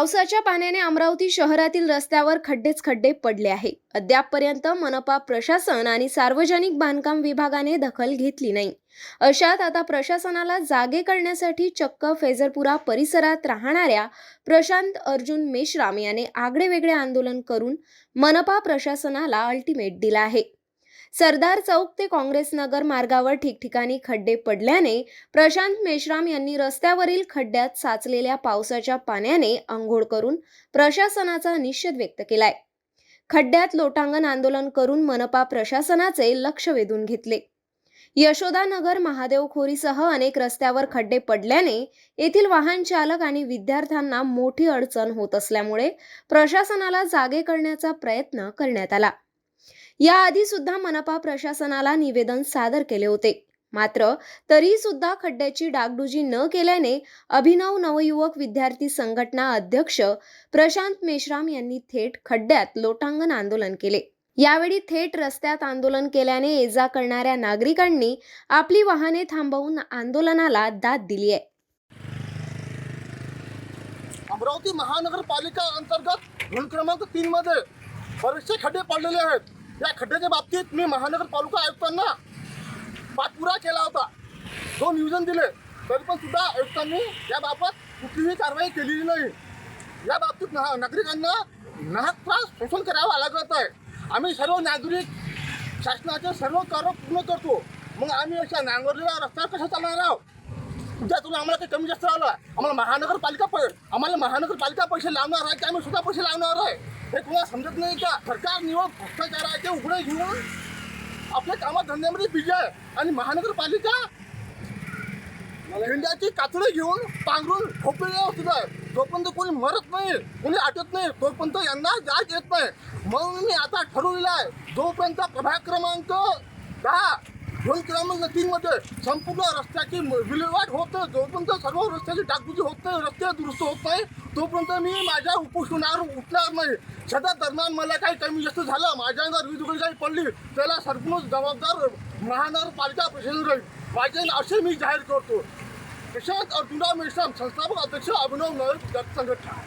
पावसाच्या पाण्याने अमरावती शहरातील रस्त्यावर खड्डेच खड्डे पडले आहे. अद्यापपर्यंत मनपा प्रशासन आणि सार्वजनिक बांधकाम विभागाने दखल घेतली नाही. अशात आता प्रशासनाला जागे करण्यासाठी चक्क फेजरपुरा परिसरात राहणाऱ्या प्रशांत अर्जुन मेश्राम याने आगळेवेगळे आंदोलन करून मनपा प्रशासनाला अल्टिमेट दिला आहे. सरदार चौक ते काँग्रेस नगर मार्गावर ठिकठिकाणी खड्डे पडल्याने प्रशांत मेश्राम यांनी रस्त्यावरील खड्ड्यात साचलेल्या पावसाच्या पाण्याने आंघोळ करून प्रशासनाचा निषेध व्यक्त केलाय. खड्ड्यात लोटांगण आंदोलन करून मनपा प्रशासनाचे लक्ष वेधून घेतले. यशोदानगर महादेव खोरीसह अनेक रस्त्यावर खड्डे पडल्याने येथील वाहन चालक आणि विद्यार्थ्यांना मोठी अडचण होत असल्यामुळे प्रशासनाला जागे करण्याचा प्रयत्न करण्यात आला. याआधी सुद्धा मनपा प्रशासनाला निवेदन सादर केले होते. मात्र तरी सुद्धा खड्ड्याची डागडुजी न केल्याने अभिनव नवयुवक विद्यार्थी संघटना अध्यक्ष प्रशांत मेश्राम यांनी थेट खड्ड्यात लोटांगण आंदोलन केले. यावेळी थेट रस्त्यात आंदोलन केल्याने ये जा करणाऱ्या नागरिकांनी आपली वाहने थांबवून आंदोलनाला दाद दिली आहे. अमरावती महानगरपालिका अंतर्गत क्रमांक तीन मध्ये बरेचसे खड्डे पडलेले आहेत. या खड्ड्याच्या बाबतीत मी महानगरपालिका आयुक्तांना पाठपुरा केला होता. दोन नियोजन दिले. तरी पण सुद्धा आयुक्तांनी याबाबत कुठलीही कारवाई केलेली नाही. या बाबतीत ना नागरिकांना नाहक त्रास शोषण करावा लागत आहे. आम्ही सर्व नागरिक शासनाचे सर्व कार्य पूर्ण करतो. मग आम्ही अशा नांगरलेल्या रस्त्यावर कसं चालणार आहोत? उद्या तुम्ही आम्हाला काही कमी जास्त आलं आम्हाला महानगरपालिका पै आम्हाला महानगरपालिका पैसे लावणार आहे की आम्ही सुद्धा पैसे लावणार आहे? हे तुला समजत नाही का? सरकार निवड भ्रष्टाचाराचे उघडे घेऊन आपल्या कामात धंद्यामध्ये बिजी आहे. आणि महानगरपालिका झेंड्याची कातडे घेऊन पांघरून झोपलेल्या होत आहे जोपर्यंत कोणी मरत नाही कोणी आटत नाही तोपर्यंत यांना जाग येत नाही. म्हणून मी आता ठरवलेलं आहे जोपर्यंत प्रभाग क्रमांक दहा दोन क्रमांक नदीमध्ये संपूर्ण रस्त्याची विल्हेवाट होत. जोपर्यंत सर्व रस्त्याची डागडुजी होत नाही रस्ते दुरुस्त होत नाही तोपर्यंत मी माझ्या उपोषणावर उठणार नाही. सध्या दरम्यान मला काही कमी जास्त झालं माझ्या अंगावर वीज काही पडली त्याला सर्व जबाबदार महानगरपालिका प्रशासन राहील. माझे असे मी जाहीर करतो. प्रशांत अर्जुनराव मेश्राम संस्थापक अध्यक्ष अभिनव नगर संघटना.